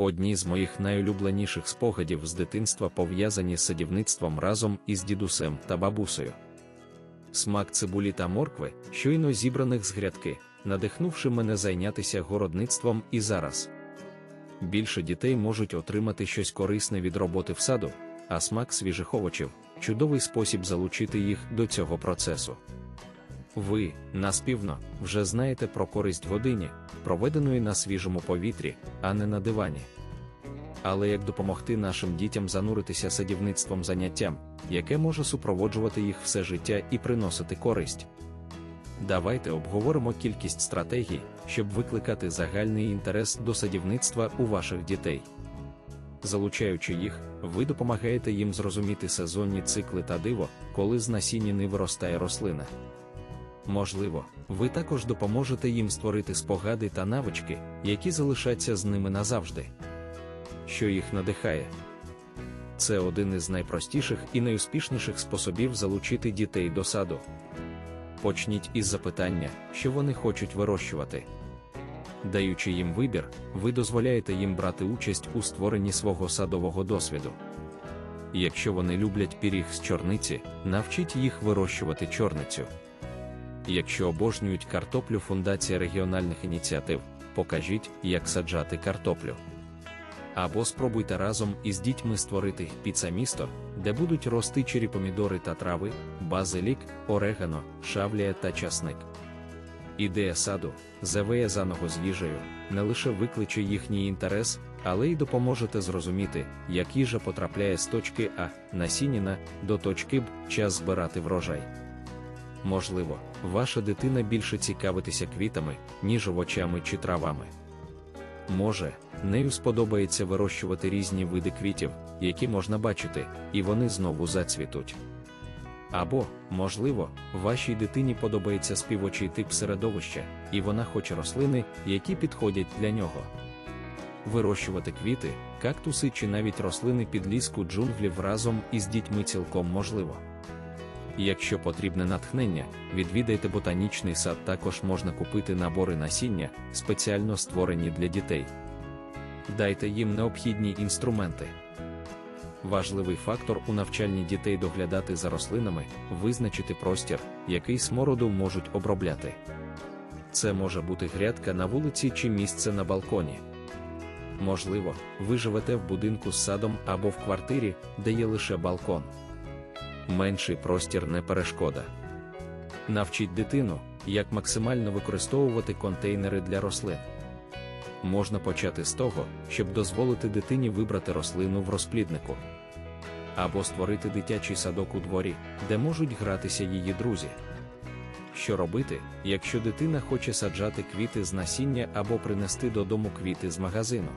Одні з моїх найулюбленіших спогадів з дитинства пов'язані з садівництвом разом із дідусем та бабусею. Смак цибулі та моркви, щойно зібраних з грядки, надихнувши мене зайнятися городництвом і зараз. Більше дітей можуть отримати щось корисне від роботи в саду, а смак свіжих овочів чудовий спосіб залучити їх до цього процесу. Ви, наспівно, вже знаєте про користь годині, проведеної на свіжому повітрі, а не на дивані. Але як допомогти нашим дітям зануритися садівництвом заняттям, яке може супроводжувати їх все життя і приносити користь? Давайте обговоримо кількість стратегій, щоб викликати загальний інтерес до садівництва у ваших дітей. Залучаючи їх, ви допомагаєте їм зрозуміти сезонні цикли та диво, коли з насіння виростає рослина. Можливо, ви також допоможете їм створити спогади та навички, які залишаться з ними назавжди. Що їх надихає? Це один із найпростіших і найуспішніших способів залучити дітей до саду. Почніть із запитання, що вони хочуть вирощувати. Даючи їм вибір, ви дозволяєте їм брати участь у створенні свого садового досвіду. Якщо вони люблять піріг з чорниці, навчіть їх вирощувати чорницю. Якщо обожнюють картоплю фундація регіональних ініціатив, покажіть, як саджати картоплю. Або спробуйте разом із дітьми створити піца-місто, де будуть рости чері помідори та трави, базилік, орегано, шавлія та часник. Ідея саду, завиязаного з їжею, не лише викличе їхній інтерес, але й допоможете зрозуміти, як їжа потрапляє з точки А насінніна до точки Б час збирати врожай. Можливо, ваша дитина більше цікавитися квітами, ніж овочами чи травами. Може, нею сподобається вирощувати різні види квітів, які можна бачити, і вони знову зацвітуть. Або, можливо, вашій дитині подобається співочий тип середовища, і вона хоче рослини, які підходять для нього. Вирощувати квіти, кактуси чи навіть рослини під ліску джунглів разом із дітьми цілком можливо. Якщо потрібне натхнення, відвідайте ботанічний сад, також можна купити набори насіння, спеціально створені для дітей. Дайте їм необхідні інструменти. Важливий фактор у навчанні дітей доглядати за рослинами, визначити простір, який смороду можуть обробляти. Це може бути грядка на вулиці чи місце на балконі. Можливо, ви живете в будинку з садом або в квартирі, де є лише балкон. Менший простір не перешкода. Навчіть дитину, як максимально використовувати контейнери для рослин. Можна почати з того, щоб дозволити дитині вибрати рослину в розпліднику. Або створити дитячий садок у дворі, де можуть гратися її друзі. Що робити, якщо дитина хоче саджати квіти з насіння або принести додому квіти з магазину?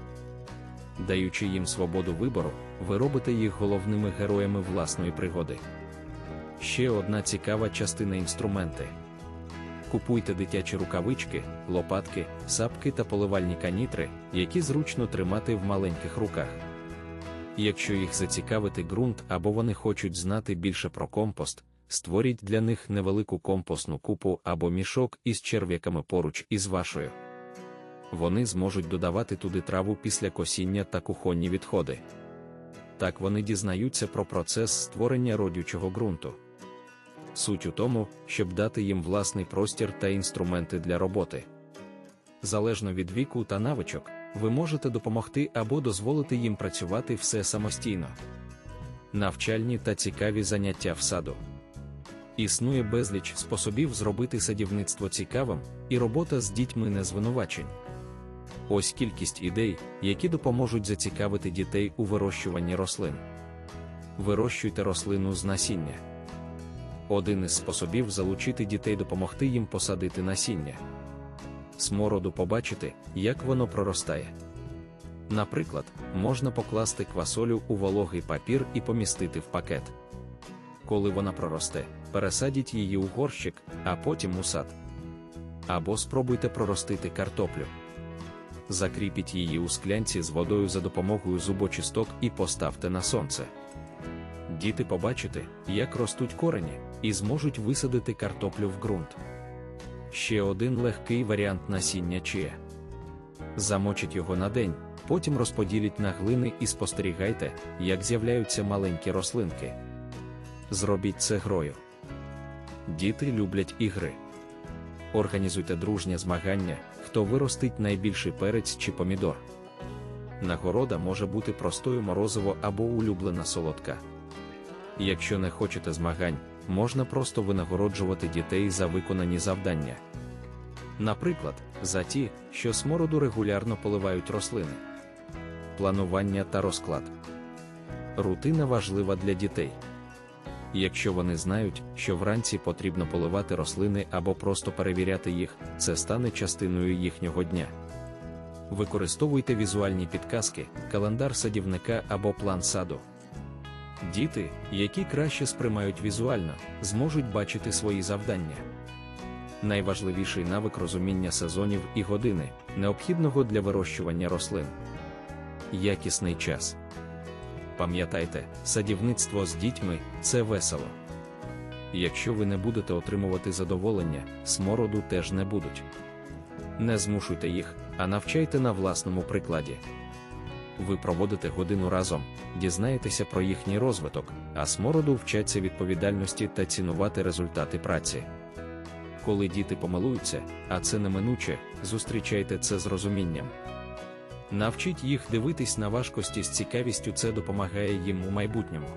Даючи їм свободу вибору, ви робите їх головними героями власної пригоди. Ще одна цікава частина інструменти. Купуйте дитячі рукавички, лопатки, сапки та поливальні канітри, які зручно тримати в маленьких руках. Якщо їх зацікавити ґрунт або вони хочуть знати більше про компост, створіть для них невелику компостну купу або мішок із черв'яками поруч із вашою. Вони зможуть додавати туди траву після косіння та кухонні відходи. Так вони дізнаються про процес створення родючого ґрунту. Суть у тому, щоб дати їм власний простір та інструменти для роботи. Залежно від віку та навичок, ви можете допомогти або дозволити їм працювати все самостійно. Навчальні та цікаві заняття в саду. Існує безліч способів зробити садівництво цікавим, і робота з дітьми не звинувачень. Ось кількість ідей, які допоможуть зацікавити дітей у вирощуванні рослин. Вирощуйте рослину з насіння. Один із способів залучити дітей допомогти їм посадити насіння. Смороду побачити, як воно проростає. Наприклад, можна покласти квасолю у вологий папір і помістити в пакет. Коли вона проросте, пересадіть її у горщик, а потім у сад. Або спробуйте проростити картоплю. Закріпіть її у склянці з водою за допомогою зубочисток і поставте на сонце. Діти побачите, як ростуть корені, і зможуть висадити картоплю в ґрунт. Ще один легкий варіант насіння чия. Замочіть його на день, Потім розподіліть на глини і спостерігайте, як з'являються маленькі рослинки. Зробіть це грою. Діти люблять ігри. Організуйте дружнє змагання, хто виростить найбільший перець чи помідор. Нагорода може бути простою морозиво або улюблена солодка. Якщо не хочете змагань, можна просто винагороджувати дітей за виконані завдання. Наприклад, за ті, що смороду регулярно поливають рослини. Планування та розклад. Рутина важлива для дітей. Якщо вони знають, що вранці потрібно поливати рослини або просто перевіряти їх, це стане частиною їхнього дня. Використовуйте візуальні підказки, календар садівника або план саду. Діти, які краще сприймають візуально, зможуть бачити свої завдання. Найважливіший навик розуміння сезонів і години, необхідного для вирощування рослин. Якісний час. Пам'ятайте, садівництво з дітьми це весело. Якщо ви не будете отримувати задоволення, смороду теж не будуть. Не змушуйте їх, а навчайте на власному прикладі. Ви проводите годину разом, дізнаєтеся про їхній розвиток, а смороду вчаться відповідальності та цінувати результати праці. Коли діти помилуються, а це неминуче, зустрічайте це з розумінням. Навчіть їх дивитись на важкості з цікавістю, це допомагає їм у майбутньому.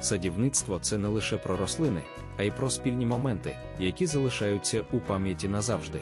Садівництво це не лише про рослини, а й про спільні моменти, які залишаються у пам'яті назавжди.